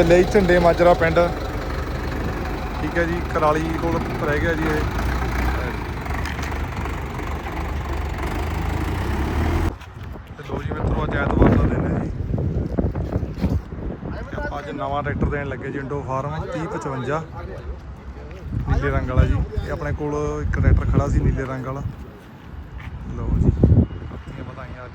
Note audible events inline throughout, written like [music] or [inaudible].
ਚੱਲੇ ਜੀ ਝੰਡੇ ਮਾਜਰਾ ਪਿੰਡ। ਠੀਕ ਹੈ ਜੀ, ਕਰਾਲੀ ਕੋਲ ਰਹਿ ਗਿਆ ਜੀ ਇਹ। ਤੇ ਲੋ ਜੀ ਮਿੱਤਰੋ, ਅੱਜ ਐਤਵਾਰ ਦਾ ਦਿਨ ਹੈ ਜੀ। ਆਪਾਂ ਅੱਜ ਨਵਾਂ ਟਰੈਕਟਰ ਦੇਣ ਲੱਗੇ ਜੀ, ਇੰਡੋ ਫਾਰਮ 3055 ਨੀਲੇ ਰੰਗ ਵਾਲਾ ਜੀ। ਇਹ ਆਪਣੇ ਕੋਲ ਇੱਕ ਟਰੈਕਟਰ ਖੜਾ ਸੀ, ਨੀਲੇ ਰੰਗ ਵਾਲਾ। ਲਓ ਜੀ, ਇਹ ਬਤਾਈਆਂ ਅੱਜ।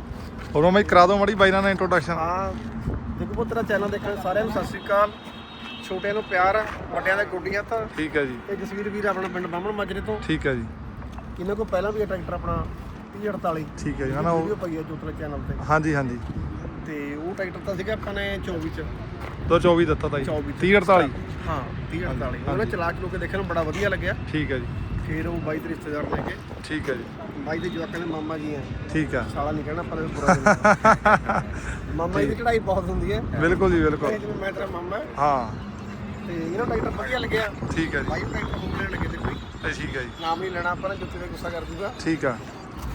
ਹੋਰ ਮੈਂ ਕਰਾ ਦੋ ਮੜੀ ਬਾਈ ਨਾਲ ਇੰਟਰੋਡਕਸ਼ਨ ਹਾਂ ਦੇਖੋ ਪੁੱਤਰਾ ਚੈਨਲ ਦੇਖਣ ਸਾਰਿਆਂ ਨੂੰ ਸਤਿ ਸ੍ਰੀ ਅਕਾਲ। ਛੋਟਿਆਂ ਨੂੰ ਪਿਆਰ ਵੱਡਿਆਂ ਦੇ ਗੁੱਡੀਆਂ ਤਾਂ। ਠੀਕ ਹੈ ਜੀ। ਇਹ ਜਸਵੀਰ ਵੀਰ ਆਪਣਾ ਪਿੰਡ ਬਾਹਮਣ ਮਾਜਰੇ ਤੋਂ। ਠੀਕ ਹੈ ਜੀ। ਇਹਨਾਂ ਕੋਲ ਪਹਿਲਾਂ ਵੀ ਇਹ ਟਰੈਕਟਰ ਆਪਣਾ 3048 ਠੀਕ ਹੈ ਜੀ ਹਨਾ ਵੀਡੀਓ ਉਹ ਪਈ ਹੈ ਜੋਤਲੇ ਚੈਨਲ ਤੇ। ਹਾਂਜੀ ਹਾਂਜੀ। ਤੇ ਉਹ ਟਰੈਕਟਰ ਤਾਂ ਸੀਗਾ ਆਪਾਂ ਨੇ 24 ਚ। ਦੋ 24 ਦਿੱਤਾ ਤਾਂ ਜੀ। 24 ਚ। 30 48 ਹਾਂ 3048 ਉਹਨੇ ਚਲਾ ਕੇ ਲੋਕੇ ਦੇਖਣ ਨੂੰ ਬੜਾ ਵਧੀਆ ਲੱਗਿਆ। ਠੀਕ ਹੈ ਜੀ। ਫਿਰ ਉਹ ਬਾਈ ਦੇ ਰਿਸ਼ਤੇਦਾਰ ਲੈ ਕੇ ਠੀਕ ਹੈ ਜੀ। ਬਾਈ ਦੇ ਜਵਾਕਾਂ ਦੇ ਮਾਮਾ ਜੀ ਆ। ਠੀਕ ਹੈ ਸਾਲਾ ਨਹੀਂ ਕਹਿਣਾ ਪਰ ਬੁਰਾ ਨਹੀਂ [laughs] ਮਾਮਾ ਜੀ ਦੀ ਚੜਾਈ ਬਹੁਤ ਹੁੰਦੀ ਹੈ। ਬਿਲਕੁਲ ਜੀ ਬਿਲਕੁਲ। ਜਿਵੇਂ ਮੈਂ ਤੇਰਾ ਮਾਮਾ। ਹੈ, ਹਾਂ ਤੇ ਇਹਨਾਂ ਟਰੈਕਟਰ ਵਧੀਆ ਲੱਗਿਆ। ਠੀਕ ਹੈ ਜੀ। ਬਾਈ ਟਰੈਕਟਰ ਮੁੰਡੇ ਲੱਗੇ ਤੇ ਕੋਈ। ਇਹ ਠੀਕ ਹੈ ਜੀ। ਨਾਮ ਨਹੀਂ ਲੈਣਾ ਆਪਾਂ ਨੇ ਜੁੱਤੇ ਤੇ ਗੁੱਸਾ ਕਰ ਦੂਗਾ। ਠੀਕ ਹੈ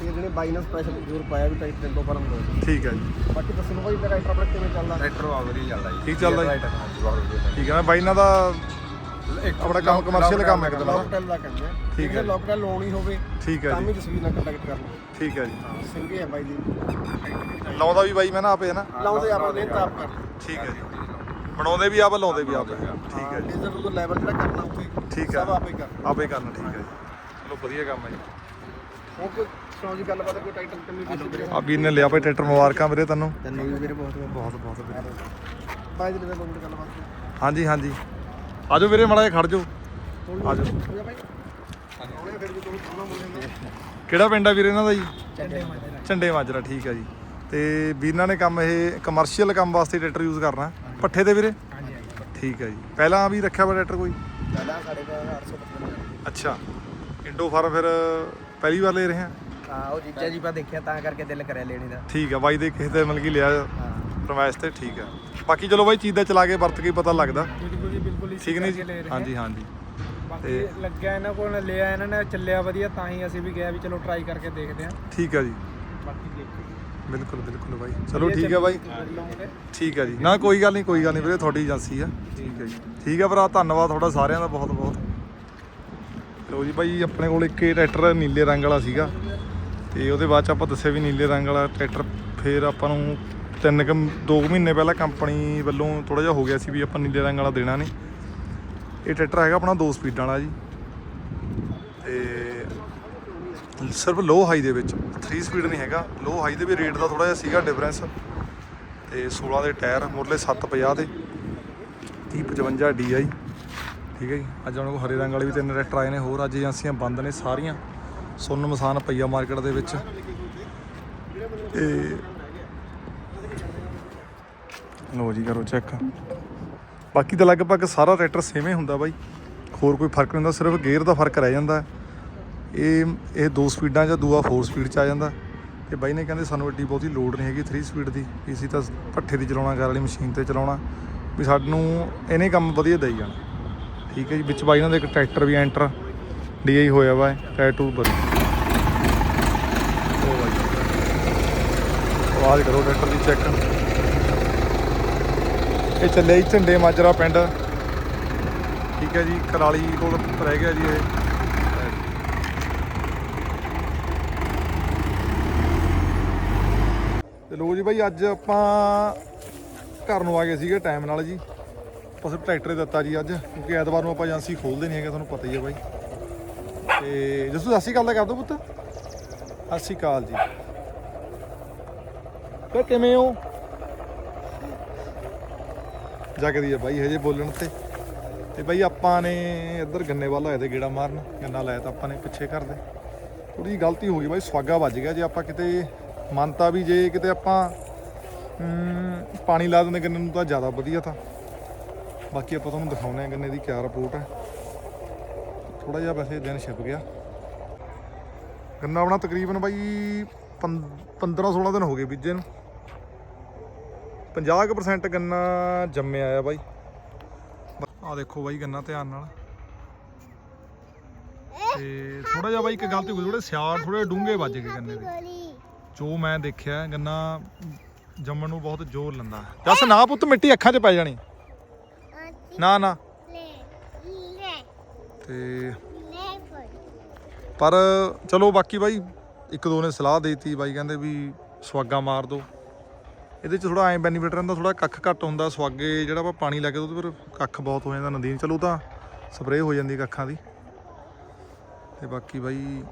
ਤੇ ਜਿਹੜੇ ਬਾਈ ਨੇ ਸਪੈਸ਼ਲ ਜ਼ੋਰ ਪਾਇਆ ਵੀ ਟਰੈਕਟਰ ਤੋਂ ਫਰਮ ਲੋ ਠੀਕ ਹੈ ਜੀ। ਬਾਕੀ ਦੱਸੋ ਭਾਈ ਟਰੈਕਟਰ ਆਪਣਾ ਕਿਵੇਂ ਚੱਲਦਾ? ਟਰੈਕਟਰ ਬਹੁਤ ਵਧੀਆ ਚੱਲਦਾ ਜੀ। ਠੀਕ ਚੱਲਦਾ ਜੀ। ਰਾਈਟ ਹਾਂਜੀ ਬਹੁਤ ਵਧੀਆ ਠੀਕ ਹੈ ਨਾ ਬਾਈ ਇਹਨਾਂ ਦਾ ਆਪਣਾ ਕੰਮ ਕਮਰਸ਼ੀਅਲ ਕੰਮ ਹੈ ਕਿਤੇ ਲੋਕਟੈਲ ਦਾ। ਕੰਮ ਹੈ। ਠੀਕ ਹੈ। ਲੋਕਟੈਲ ਲਾਉਣੀ ਹੋਵੇ ਠੀਕ ਹੈ ਤਾਂ ਵੀ ਤਸਵੀਰ ਨਾਲ ਕੰਟੈਕਟ ਕਰਨਾ ਠੀਕ ਹੈ ਜੀ। ਸਿੰਘੇ ਹੈ ਬਾਈ ਜੀ। ਲਾਉਂਦਾ ਵੀ ਬਾਈ ਮੈਂ ਨਾ ਆਪੇ ਹੈ ਨਾ? ਲਾਉਂਦੇ ਆਪਾਂ ਨੇ ਤਾਂ ਆਪ ਕਰ ਠੀਕ ਹੈ ਜੀ। ਬਣਾਉਂਦੇ ਵੀ ਆਪ ਲਾਉਂਦੇ ਵੀ ਆਪ। ਠੀਕ ਹੈ ਜੀ। ਤੋਂ ਲੈਵਲ ਜਿਹੜਾ ਕਰਨਾ ਉੱਥੇ ਠੀਕ ਹੈ। ਸਭ ਆਪੇ ਕਰ ਆਪੇ ਕਰਨਾ ਠੀਕ ਹੈ ਜੀ। ਚਲੋ ਵਧੀਆ ਕੰਮ ਹੈ ਜੀ। ਹੁਣ ਕੋਈ ਸੁਣਾਓ ਜੀ ਗੱਲਬਾਤ ਕੋਈ ਟਾਈਟਲ ਕਮੀ ਵੀਰੇ? ਆ ਵੀਰ ਨੇ ਲਿਆ ਭਾਈ ਟਰੈਕਟਰ ਮੁਬਾਰਕਾਂ ਵੀਰੇ ਤੈਨੂੰ ਤੈਨੂੰ ਵੀ ਵੀਰੇ ਬਹੁਤ ਬਹੁਤ ਬਹੁਤ ਵੀਰੇ ਬਾਈ ਜੀ ਦੇ ਕੋਲ ਗੱਲਬਾਤ ਹਾਂਜੀ ਹਾਂਜੀ। ਆਜੋ ਵੀਰੇ ਮਾੜਾ ਜਿਹਾ ਖੜ ਜਾਓ। ਆਜੋ। ਕਿਹੜਾ ਪਿੰਡ ਆ ਵੀਰੇ ਇਹਨਾਂ ਦਾ ਜੀ? ਝੰਡੇ ਮਾਜਰਾ ਠੀਕ ਹੈ ਜੀ। ਤੇ ਵੀਰਾਂ ਨੇ ਕੰਮ ਇਹ ਕਮਰਸ਼ੀਅਲ ਕੰਮ ਵਾਸਤੇ ਟਰੈਕਟਰ ਯੂਜ਼ ਕਰਨਾ। ਪੱਠੇ ਤੇ ਵੀਰੇ? ਠੀਕ ਹੈ ਜੀ। ਪਹਿਲਾਂ ਵੀ ਰੱਖਿਆ ਵਾ ਟਰੈਕਟਰ ਕੋਈ? ਪਹਿਲਾਂ ਸਾਡੇ ਦਾ 855 ਅੱਛਾ। ਇੰਡੋ ਫਾਰਮ ਫਿਰ ਪਹਿਲੀ ਵਾਰ ਲੈ ਰਹੇ ਆ? ਹਾਂ ਉਹ ਜੀਜਾ ਜੀ ਪਾ ਦੇਖਿਆ ਤਾਂ ਕਰਕੇ ਦਿਲ ਕਰਿਆ ਲੈਣੇ ਦਾ। ਠੀਕ ਹੈ ਬਾਈ ਦੇ ਕਿਸੇ ਤੇ ਮਤਲਬ ਕਿ ਲਿਆ ਫਰਮਾਇਸ਼ ਤੇ ਠੀਕ ਹੈ ਬਾਕੀ ਚਲੋ ਬਾਈ ਚੀਜ਼ ਦਾ ਚਲਾ ਕੇ ਵਰਤ ਕੇ ਪਤਾ ਲੱਗਦਾ। ਠੀਕ ਨਹੀਂ ਜੀ ਹਾਂਜੀ ਹਾਂਜੀ। ਬਾਕੀ ਲੱਗਿਆ ਇਹਨਾਂ ਕੋਲ ਲਿਆ ਇਹਨਾਂ ਨੇ ਚੱਲਿਆ ਵਧੀਆ ਤਾਂ ਹੀ ਅਸੀਂ ਵੀ ਗਏ ਵੀ ਚਲੋ ਟਰਾਈ ਕਰਕੇ ਦੇਖਦੇ ਹਾਂ। ਠੀਕ ਹੈ ਜੀ। ਬਾਕੀ ਦੇਖੋ। ਬਿਲਕੁਲ ਬਿਲਕੁਲ ਬਾਈ। ਚਲੋ ਠੀਕ ਹੈ ਬਾਈ। ਲਾਉਂਗੇ ਠੀਕ ਹੈ ਜੀ। ਨਾ ਕੋਈ ਗੱਲ ਨਹੀਂ ਕੋਈ ਗੱਲ ਨਹੀਂ ਵੀਰੇ ਤੁਹਾਡੀ ਏਜੰਸੀ ਆ। ਠੀਕ ਹੈ ਜੀ। ਠੀਕ ਹੈ ਭਰਾ ਧੰਨਵਾਦ ਤੁਹਾਡਾ ਸਾਰਿਆਂ ਦਾ ਬਹੁਤ ਬਹੁਤ। ਲੋ ਜੀ ਬਾਈ ਆਪਣੇ ਕੋਲ ਇੱਕ ਇਹ ਟਰੈਕਟਰ ਨੀਲੇ ਰੰਗ ਵਾਲਾ ਸੀਗਾ। ਤੇ ਉਹਦੇ ਬਾਅਦ ਚ ਆਪਾਂ ਦੱਸਿਆ ਵੀ ਨੀਲੇ ਰੰਗ ਵਾਲਾ ਟਰੈਕਟਰ ਫੇਰ ਆਪਾਂ ਨੂੰ ਤਿੰਨ ਕੁ ਦੋ ਕੁ ਮਹੀਨੇ ਪਹਿਲਾਂ ਕੰਪਨੀ ਵੱਲੋਂ ਥੋੜਾ ਜਿਹਾ ਹੋ ਗਿਆ ਸੀ ਵੀ ਆਪਾਂ ਨੀਲੇ ਰੰਗ ਵਾਲਾ ਦੇਣਾ ਨਹੀਂ ਇਹ ਟਰੈਕਟਰ ਹੈਗਾ ਆਪਣਾ ਦੋ ਸਪੀਡਾਂ ਵਾਲਾ ਜੀ। ਤੇ ਸਿਰਫ ਲੋ ਹਾਈ ਦੇ ਵਿੱਚ 3 ਸਪੀਡ ਨਹੀਂ ਹੈਗਾ। ਲੋ ਹਾਈ ਦੇ ਵੀ ਰੇਟ ਦਾ ਥੋੜਾ ਜਿਹਾ ਸੀਗਾ ਡਿਫਰੈਂਸ ਤੇ 16 ਦੇ ਟਾਇਰ ਮੁਰਲੇ 750 ਦੇ 3055 DI ਠੀਕ ਹੈ ਜੀ। ਅੱਜ ਉਹਨਾਂ ਕੋਲ ਹਰੇ ਰੰਗ ਵਾਲੇ ਵੀ ਤਿੰਨ ਟਰੈਕਟਰ ਆਏ ਨੇ, ਹੋਰ ਅੱਜ ਏਜੰਸੀਆਂ ਬੰਦ ਨੇ ਸਾਰੀਆਂ। ਸੁੰਨ ਮਸਾਨ ਪਈਆ ਮਾਰਕੀਟ ਦੇ ਵਿੱਚ। ਤੇ ਲੋ ਜੀ ਕਰੋ ਚੈੱਕ ਬਾਕੀ ਤਾਂ ਲਗਭਗ ਸਾਰਾ ਟਰੈਕਟਰ ਸੇਮ ਹੀ ਹੁੰਦਾ ਬਾਈ। ਹੋਰ ਕੋਈ ਫ਼ਰਕ ਨਹੀਂ ਹੁੰਦਾ, ਸਿਰਫ ਗੇਅਰ ਦਾ ਫ਼ਰਕ ਰਹਿ ਜਾਂਦਾ। ਇਹ ਇਹ ਦੋ ਸਪੀਡਾਂ ਜਾਂ ਦੂਆ 4 ਸਪੀਡ ਚ ਆ ਜਾਂਦਾ। ਤੇ ਬਾਈ ਨੇ ਕਹਿੰਦੇ ਸਾਨੂੰ ਐਡੀ ਬਹੁਤੀ ਲੋਡ ਨਹੀਂ ਹੈਗੀ 3 ਸਪੀਡ ਦੀ। ਅਸੀਂ ਤਾਂ ਭੱਠੇ ਦੀ ਚਲਾਉਣਾ, ਘਰ ਵਾਲੀ ਮਸ਼ੀਨ ਤੇ ਚਲਾਉਣਾ। ਵੀ ਸਾਨੂੰ ਇਹਨੇ ਕੰਮ ਵਧੀਆ ਦੇਈ ਜਾਣਾ। ਠੀਕ ਹੈ ਜੀ, ਵਿੱਚ ਬਾਈ ਇਹਨਾਂ ਦਾ ਇੱਕ ਟਰੈਕਟਰ ਵੀ ਐਂਟਰ ਡੀਆਈ ਹੋਇਆ ਵਾ ਟਾਇਰ ਟੂਰ ਬਰੀ ਆਵਾਜ਼ ਕਰੋ ਟਰੈਕਟਰ ਦੀ ਚੈੱਕ ਇਹ ਚੱਲੇ ਜੀ ਝੰਡੇ ਮਾਜਰਾ ਪਿੰਡ। ਠੀਕ ਹੈ ਜੀ ਕਰਾਲੀ ਕੋਲ ਰਹਿ ਗਿਆ ਜੀ ਇਹ। ਤੇ ਲੋ ਜੀ ਬਾਈ, ਅੱਜ ਆਪਾਂ ਘਰ ਨੂੰ ਆ ਗਏ ਸੀਗੇ ਟਾਈਮ ਨਾਲ ਜੀ। ਆਪਾਂ ਸਿਰਫ ਟਰੈਕਟਰ ਦਿੱਤਾ ਜੀ ਅੱਜ, ਕਿਉਂਕਿ ਐਤਵਾਰ ਨੂੰ ਆਪਾਂ ਏਜੰਸੀ ਖੋਲਦੇ ਨਹੀਂ ਹੈਗੇ, ਤੁਹਾਨੂੰ ਪਤਾ ਹੀ ਹੈ ਬਾਈ। ਤੇ ਜਸੂ, ਸਤਿ ਸ਼੍ਰੀ ਅਕਾਲ ਦਾ ਕਰ ਦੋ ਪੁੱਤ। ਸਤਿ ਸ਼੍ਰੀ ਅਕਾਲ ਜੀ। ਤੇ ਕਿਵੇਂ ਹੋ? ਜਗਦੀ ਹੈ ਬਾਈ, ਹਜੇ ਬੋਲਣ ਤੇ ਤੇ ਬਾਈ, ਆਪਾਂ ਨੇ ਇੱਧਰ ਗੰਨੇ ਵੱਲ ਆਏ ਤੇ ਗੇੜਾ ਮਾਰਨ। ਗੰਨਾ ਲਾਇਆ ਤਾਂ ਆਪਾਂ ਨੇ ਪਿੱਛੇ ਕਰਦੇ ਥੋੜੀ ਜਿਹੀ ਗਲਤੀ ਹੋ ਗਈ ਬਾਈ ਸਵਾਗਾ ਵੱਜ ਗਿਆ। ਜੇ ਆਪਾਂ ਕਿਤੇ ਮੰਨਤਾ ਵੀ ਜੇ ਕਿਤੇ ਆਪਾਂ ਪਾਣੀ ਲਾ ਦਿੰਦੇ ਗੰਨੇ ਨੂੰ ਤਾਂ ਜ਼ਿਆਦਾ ਵਧੀਆ ਤਾਂ। ਬਾਕੀ ਆਪਾਂ ਤੁਹਾਨੂੰ ਦਿਖਾਉਂਦੇ ਆ ਗੰਨੇ ਦੀ ਕਿਆ ਰਿਪੋਰਟ ਹੈ। ਥੋੜਾ ਜਿਹਾ ਵੈਸੇ ਦਿਨ ਛਿਪ ਗਿਆ। ਗੰਨਾ ਆਪਣਾ ਤਕਰੀਬਨ ਬਾਈ 15 16 ਦਿਨ ਹੋ ਗਏ ਬੀਜੇ ਨੂੰ। 50% ਗੰਨਾ ਜੰਮਿਆ ਆ ਬਾਈ। ਆ ਦੇਖੋ ਬਾਈ ਗੰਨਾ ਧਿਆਨ ਨਾਲ। ਤੇ ਥੋੜਾ ਜਿਹਾ ਬਾਈ ਇੱਕ ਗਲਤੀ ਹੋ ਗਈ ਥੋੜੇ ਸਿਆੜ ਥੋੜੇ ਡੂੰਘੇ ਵੱਜ ਗਏ ਗੰਨੇ ਦੇ। ਜੋ ਮੈਂ ਦੇਖਿਆ, ਗੰਨਾ ਜੰਮਣ ਨੂੰ ਬਹੁਤ ਜ਼ੋਰ ਲੰਦਾ ਜਸ ਨਾ ਪੁੱਤ, ਮਿੱਟੀ ਅੱਖਾਂ 'ਚ ਪੈ ਜਾਣੀ। ਨਾ ਨਾ। ਤੇ ਪਰ ਚਲੋ ਬਾਕੀ ਬਾਈ, ਇੱਕ ਦੋ ਨੇ ਸਲਾਹ ਦੇਤੀ ਬਾਈ, ਕਹਿੰਦੇ ਵੀ ਸਵਾਗਾ ਮਾਰ ਦੋ ਇਹਦੇ ਚ ਥੋੜਾ ਐਂ ਬੈਨੀਫਿਟ ਰਹਿੰਦਾ ਥੋੜਾ ਕੱਖ ਘੱਟ ਹੁੰਦਾ ਸਵਾਗੇ ਜਿਹੜਾ ਆਪਾਂ ਪਾਣੀ ਲਾ ਕੇ ਉਹਦੇ ਪਰ ਕੱਖ ਬਹੁਤ ਹੋ ਜਾਂਦਾ ਨਦੀਨ ਚਲੋ ਤਾਂ ਸਪਰੇਅ ਹੋ ਜਾਂਦੀ ਕੱਖਾਂ ਦੀ। ਤੇ ਬਾਕੀ ਬਾਈ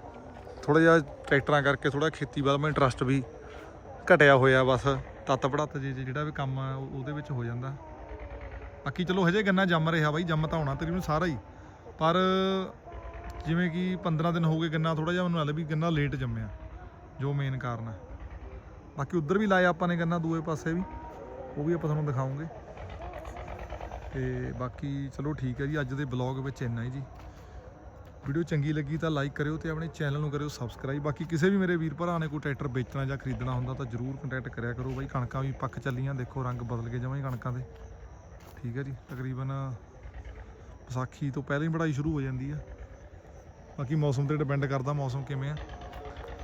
ਥੋੜਾ ਜਿਹਾ ਟਰੈਕਟਰਾਂ ਕਰਕੇ ਥੋੜਾ ਖੇਤੀ ਵੱਲ ਮੈਂ ਇੰਟਰਸਟ ਵੀ ਘਟਿਆ ਹੋਇਆ ਬਸ। ਤੱਤ ਪੜਤ ਜੇ ਜਿਹੜਾ ਵੀ ਕੰਮ ਆ ਉਹਦੇ ਵਿੱਚ ਹੋ ਜਾਂਦਾ। ਬਾਕੀ ਚਲੋ ਹਜੇ ਗੰਨਾ ਜੰਮ ਰਿਹਾ ਬਾਈ, ਜੰਮ ਤਾਂ ਹੋਣਾ ਤਕਰੀਬਨ ਸਾਰਾ ਹੀ। ਪਰ ਜਿਵੇਂ ਕਿ 15 ਦਿਨ ਹੋ ਗਏ ਗੰਨਾ ਥੋੜਾ ਜਿਹਾ ਮੈਨੂੰ ਲੱਗਦਾ ਵੀ ਗੰਨਾ ਲੇਟ ਜੰਮਿਆ, ਜੋ ਮੇਨ ਕਾਰਨ ਹੈ ਬਾਕੀ ਉੱਧਰ ਵੀ ਲਾਇਆ ਆਪਾਂ ਨੇ ਗੰਨਾ, ਦੂਏ ਪਾਸੇ ਵੀ। ਉਹ ਵੀ ਆਪਾਂ ਤੁਹਾਨੂੰ ਦਿਖਾਉਂਗੇ। ਤੇ ਬਾਕੀ ਚਲੋ ਠੀਕ ਹੈ ਜੀ, ਅੱਜ ਦੇ ਬਲੌਗ ਵਿੱਚ ਇੰਨਾ ਹੀ ਜੀ। ਵੀਡੀਓ ਚੰਗੀ ਲੱਗੀ ਤਾਂ ਲਾਈਕ ਕਰਿਓ ਤੇ ਆਪਣੇ ਚੈਨਲ ਨੂੰ ਕਰਿਓ ਸਬਸਕ੍ਰਾਈਬ ਬਾਕੀ ਕਿਸੇ ਵੀ ਮੇਰੇ ਵੀਰ ਭਰਾ ਨੇ ਕੋਈ ਟਰੈਕਟਰ ਵੇਚਣਾ ਜਾਂ ਖਰੀਦਣਾ ਹੁੰਦਾ ਤਾਂ ਜਰੂਰ ਕੰਟੈਕਟ ਕਰਿਆ ਕਰੋ ਬਾਈ। ਕਣਕਾਂ ਵੀ ਪੱਕ ਚੱਲੀਆਂ, ਦੇਖੋ ਰੰਗ ਬਦਲ ਕੇ ਜਮਾਂ ਹੀ ਕਣਕਾਂ ਦੇ। ਠੀਕ ਹੈ ਜੀ, ਤਕਰੀਬਨ ਵਿਸਾਖੀ ਤੋਂ ਪਹਿਲਾਂ ਹੀ ਵਢਾਈ ਸ਼ੁਰੂ ਹੋ ਜਾਂਦੀ ਆ। ਬਾਕੀ ਮੌਸਮ ਤੇ ਡਿਪੈਂਡ ਕਰਦਾ ਮੌਸਮ ਕਿਵੇਂ ਆ।